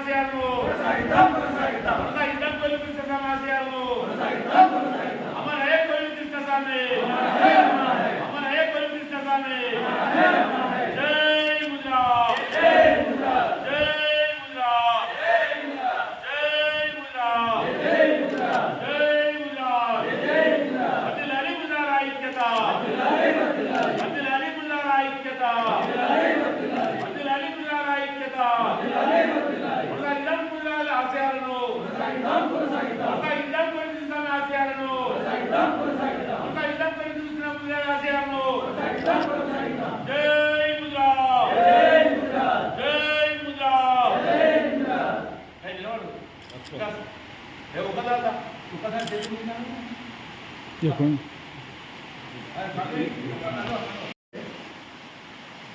ఆశయాలను కొనసాగిద్దాం తొలి కృష్ణస్వామి ఆశయాలను అమర్ హే తొలి కృష్ణస్వామి అమర్ హే తొలి కృష్ణస్వామి జై ముద్రా జై ముద్రా జై ముద్రా జై ముద్రా జై ముద్రా జై ముద్రా వదిలాలి ముద్రా ఐక్యత వదిలాలి ముద్రా ఐక్యత వదిలాలి ముద్రా ఐక్యత కొనసాగిద్దాం ముద్రాల ఆశయాలను కొనసాగిద్దాం కొనసాగిద్దాం ఆశయాలను కొనసాగిద్దాం కొనసాగిద్దాం ముద్రాల ఆశయాలను జై ముద్రా జై ముద్రా ఏ నిలబడు. ఏ ఒకదాట ఒకదాట చేసుకుంటున్నాను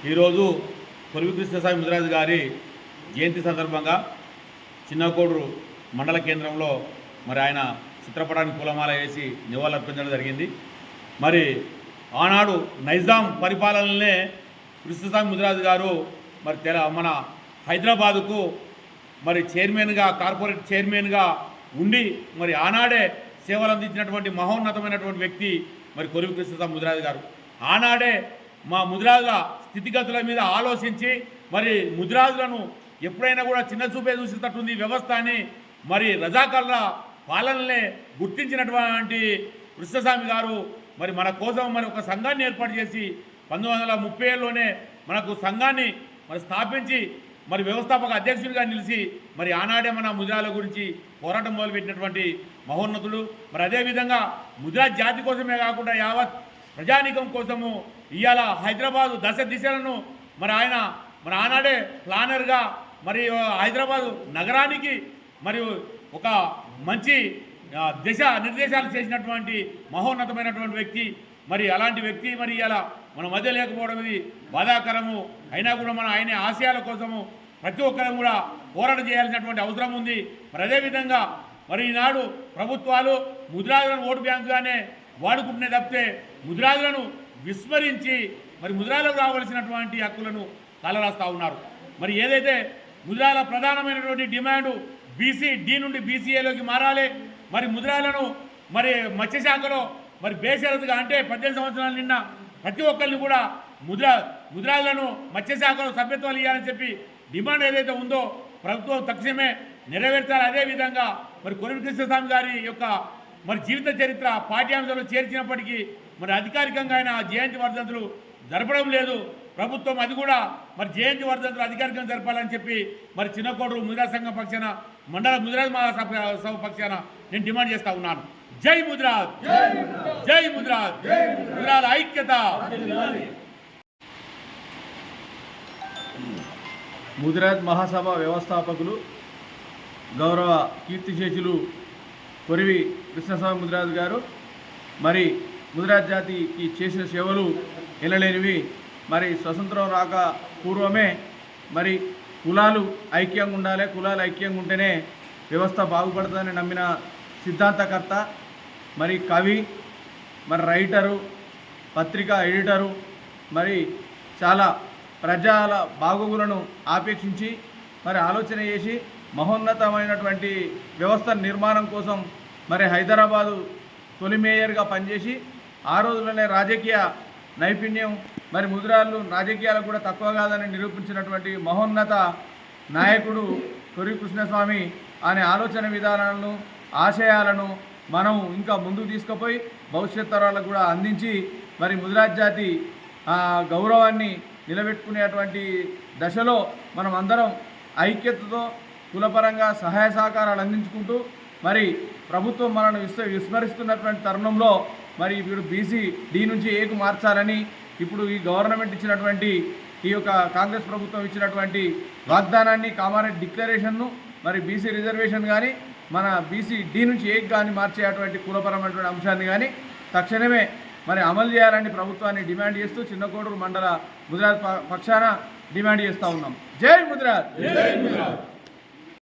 ఈరోజు కొలివి కృష్ణస్వామి ముదిరాజు గారి జయంతి సందర్భంగా చిన్నకోడూరు మండల కేంద్రంలో మరి ఆయన చిత్రపటానికి పూలమాల వేసి నివాళులర్పించడం జరిగింది. మరి ఆనాడు నైజాం పరిపాలనలనే కృష్ణస్వామి ముదిరాజు గారు మరి తెల మన హైదరాబాదుకు మరి చైర్మన్గా కార్పొరేట్ చైర్మన్గా ఉండి మరి ఆనాడే సేవలు అందించినటువంటి మహోన్నతమైనటువంటి వ్యక్తి మరి కొరివి కృష్ణస్వామి ముదిరాజు గారు. ఆనాడే మా ముదిరాజుల స్థితిగతుల మీద ఆలోచించి మరి ముదిరాజులను ఎప్పుడైనా కూడా చిన్న చూపే చూసేటట్టుంది వ్యవస్థ అని మరి రజాకర్ల పాలనలే గుర్తించినటువంటి కృష్ణస్వామి గారు మరి మన కోసం మరి ఒక సంఘాన్ని ఏర్పాటు చేసి పంతొమ్మిది వందల ముప్పై ఏళ్ళలోనే మనకు సంఘాన్ని మరి స్థాపించి మరి వ్యవస్థాపక అధ్యక్షుడిగా నిలిచి మరి ఆనాడే మన ముద్రాల గురించి పోరాటం మొదలుపెట్టినటువంటి మహోన్నతులు మరి అదేవిధంగా ముద్రా జాతి కోసమే కాకుండా యావత్ ప్రజానీకం కోసము ఇవాళ హైదరాబాదు దశ దిశలను మరి ఆయన మరి ఆనాడే ప్లానర్గా మరి హైదరాబాదు నగరానికి మరియు ఒక మంచి దిశ నిర్దేశాలు చేసినటువంటి మహోన్నతమైనటువంటి వ్యక్తి మరి అలాంటి వ్యక్తి మరి ఇలా మన మధ్య లేకపోవడం ఇది బాధాకరము. అయినా కూడా మన ఆయన ఆశయాల కోసము ప్రతి ఒక్కరం కూడా పోరాటం చేయాల్సినటువంటి అవసరం ఉంది. మరి అదేవిధంగా మరి ఈనాడు ప్రభుత్వాలు ముద్రాజులను ఓటు బ్యాంకుగానే వాడుకుంటునే తప్పితే ముద్రాజులను విస్మరించి మరి ముద్రాలకు రావాల్సినటువంటి హక్కులను తలరాస్తూ ఉన్నారు. మరి ఏదైతే ముద్రాల ప్రధానమైనటువంటి డిమాండ్ బీసీ డి నుండి బీసీఏలోకి మారాలి మరి ముద్రాలను మరి మత్స్యశాఖలో మరి బేషరతుగా అంటే పద్దెనిమిది సంవత్సరాల నిన్న ప్రతి ఒక్కరిని కూడా ముద్ర ముద్రాలను మత్స్యశాఖలో సభ్యత్వాలు ఇవ్వాలని చెప్పి డిమాండ్ ఏదైతే ఉందో ప్రభుత్వం తక్షణమే నెరవేర్చాలి. అదేవిధంగా మరి కొరివి కృష్ణస్వామి గారి యొక్క మరి జీవిత చరిత్ర పాఠ్యాంశాలు చేర్చినప్పటికీ మరి అధికారికంగా ఆయన జయంతి వర్ధంతులు జరపడం లేదు. ప్రభుత్వం అది కూడా మరి జయంతి వర్ధంతులు అధికారికంగా జరపాలని చెప్పి మరి చిన్నకోడూరు ముద్రా సంఘం పక్షాన మండల ముద్రా మహాసభ సభ పక్షాన నేను డిమాండ్ చేస్తా ఉన్నాను. జై ముద్రాజ్. జై ముద్రాజ్. ముద్రాల ఐక్యత. ముదిరాజ్ మహాసభ వ్యవస్థాపకులు గౌరవ కీర్తిశేషులు కొరివి కృష్ణస్వామి ముదిరాజ్ గారు మరి ముదిరాజ్ జాతికి చేసిన సేవలు ఎనలేనివి మరి స్వతంత్రం రాక పూర్వమే మరి కులాలు ఐక్యంగా ఉండాలి కులాలు ఐక్యంగా ఉంటేనే వ్యవస్థ బాగుపడుతుందని నమ్మిన సిద్ధాంతకర్త మరి కవి మరి రైటరు పత్రికా ఎడిటరు మరి చాలా ప్రజల బాగోగులను ఆపేక్షించి మరి ఆలోచన చేసి మహోన్నతమైనటువంటి వ్యవస్థ నిర్మాణం కోసం మరి హైదరాబాదు తొలి మేయర్గా పనిచేసి ఆ రోజులనే రాజకీయ నైపుణ్యం మరి ముద్రాలు రాజకీయాలకు కూడా తక్కువ కాదని నిరూపించినటువంటి మహోన్నత నాయకుడు కొరి కృష్ణస్వామి అనే ఆలోచన విధానాలను ఆశయాలను మనం ఇంకా ముందుకు తీసుకుపోయి భవిష్యత్ తరాలకు కూడా అందించి మరి ముదిరాజ్జాతి గౌరవాన్ని నిలబెట్టుకునేటువంటి దశలో మనం అందరం ఐక్యతతో కులపరంగా సహాయ సహకారాలు అందించుకుంటూ మరి ప్రభుత్వం మనను విస్మ విస్మరిస్తున్నటువంటి తరుణంలో మరి ఇప్పుడు బీసీ డి నుంచి ఏకు మార్చాలని ఇప్పుడు ఈ గవర్నమెంట్ ఇచ్చినటువంటి ఈ యొక్క కాంగ్రెస్ ప్రభుత్వం ఇచ్చినటువంటి వాగ్దానాన్ని కామారెడ్డి డిక్లరేషన్ను మరి బీసీ రిజర్వేషన్ కానీ మన బీసీ డి నుంచి ఏక్ కానీ మార్చేటువంటి కులపరమైనటువంటి అంశాన్ని కానీ తక్షణమే మరి అమలు చేయాలని ప్రభుత్వాన్ని డిమాండ్ చేస్తూ చిన్నకోడూరు మండల గుజరాత్ ప- పక్షాన డిమాండ్ చేస్తూ ఉన్నాం. జై గుజరాత్